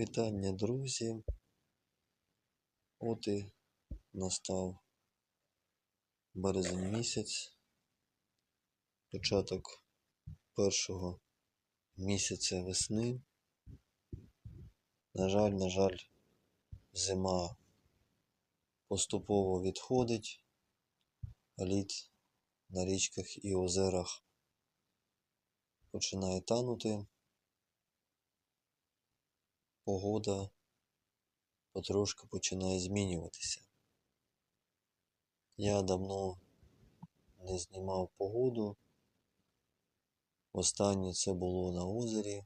Вітання, друзі. От і настав березень місяць, початок першого місяця весни. На жаль, на жаль, зима поступово відходить, а лід на річках і озерах починає танути. Погода потрошки починає змінюватися. Я давно не знімав погоду. Останнє це було на озері,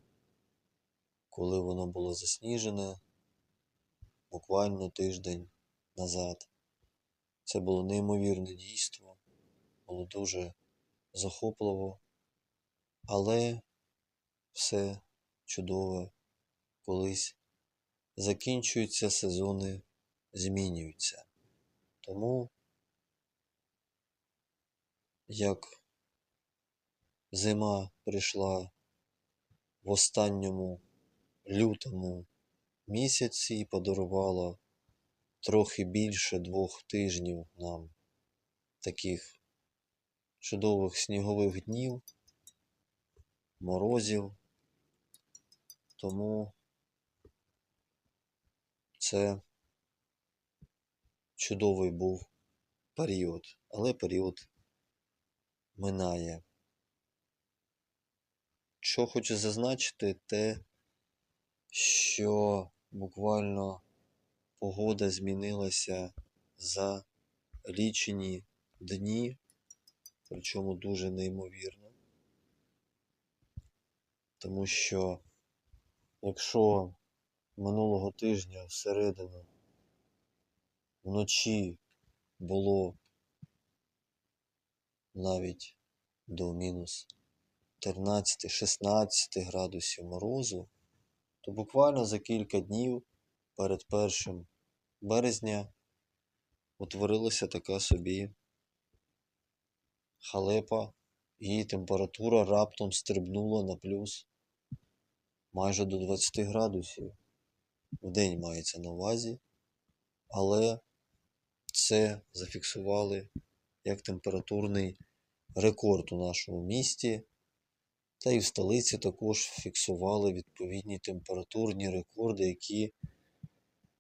коли воно було засніжене буквально тиждень назад. Це було неймовірне дійство, було дуже захопливо, але все чудове колись закінчуються сезони, змінюються. Тому, як зима прийшла в останньому лютому місяці і подарувала трохи більше двох тижнів нам таких чудових снігових днів, морозів. Тому це чудовий був період, але період минає. Що хочу зазначити, те, що буквально погода змінилася за лічені дні, причому дуже неймовірно. Тому що якщо минулого тижня всередину вночі було навіть до мінус 13-16 градусів морозу, то буквально за кілька днів перед першим березня утворилася така собі халепа, і температура раптом стрибнула на плюс майже до 20 градусів. В день мається на увазі, але це зафіксували як температурний рекорд у нашому місті, та й в столиці також фіксували відповідні температурні рекорди, які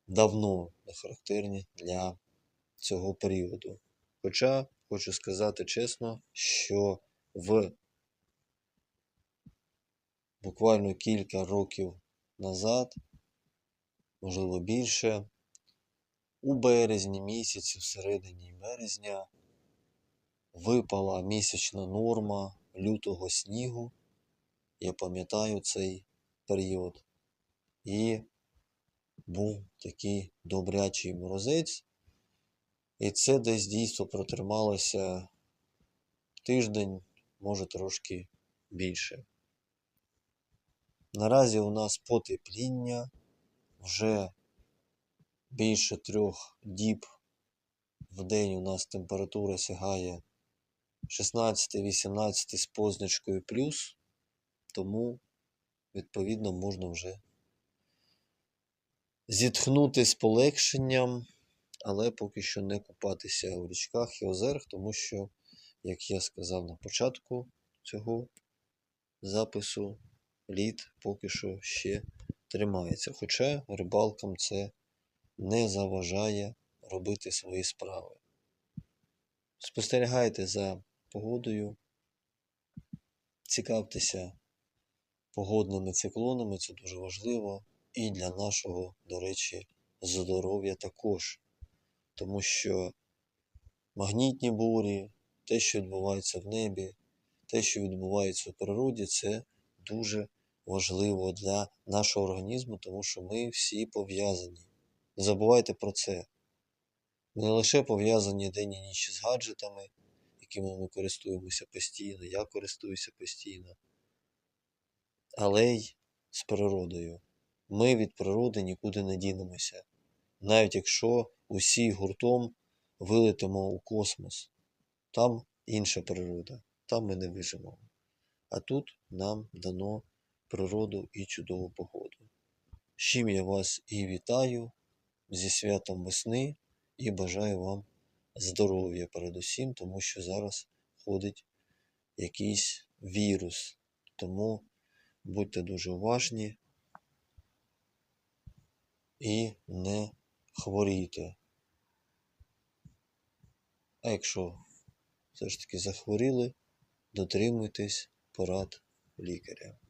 давно не характерні для цього періоду. Хоча хочу сказати чесно, що в буквально кілька років назад, можливо більше, у березні місяці, в середині березня, випала місячна норма лютого снігу. Я пам'ятаю цей період. І був такий добрячий морозець. І це десь дійство протрималося тиждень, може трошки більше. Наразі у нас потепління вже більше трьох діб в день у нас температура сягає 16-18 з позначкою плюс, тому, відповідно, можна вже зітхнути з полегшенням, але поки що не купатися у річках і озерах, тому що, як я сказав на початку цього запису, лід поки що ще тримається. Хоча рибалкам це не заважає робити свої справи. Спостерігайте за погодою, цікавтеся погодними циклонами, це дуже важливо. І для нашого, до речі, здоров'я також. Тому що магнітні бурі, те, що відбувається в небі, те, що відбувається в природі, це дуже важливо для нашого організму, тому що ми всі пов'язані. Не забувайте про це. Ми не лише пов'язані день і ніч з гаджетами, якими ми користуємося постійно, я користуюся постійно, але й з природою. Ми від природи нікуди не дінемося, навіть якщо усі гуртом вилетимо у космос. Там інша природа, там ми не виживемо. А тут нам дано природу і чудову погоду. з чим я вас і вітаю зі святом весни і бажаю вам здоров'я передусім, тому що зараз ходить якийсь вірус. Тому будьте дуже уважні і не хворійте. А якщо все ж таки захворіли, дотримуйтесь порад лікаря.